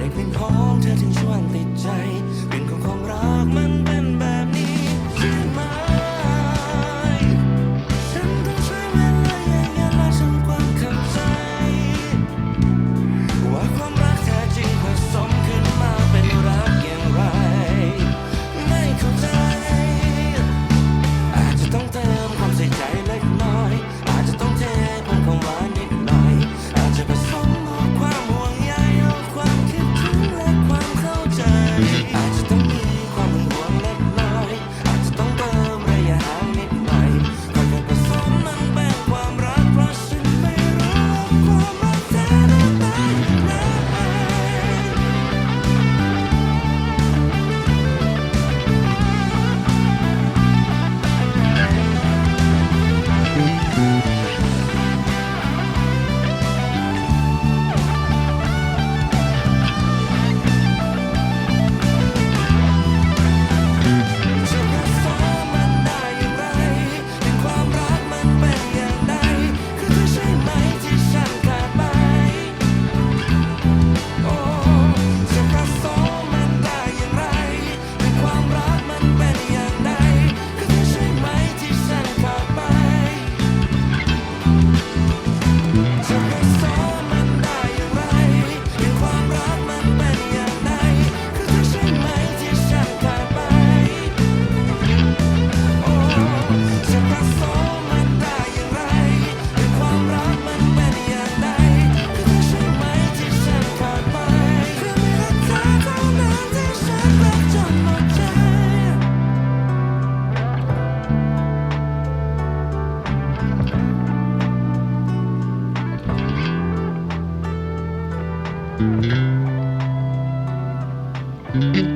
ได้เป็นของเธอถึงช่วงติดใจ เป็นของของรักมัน Mm-hmm.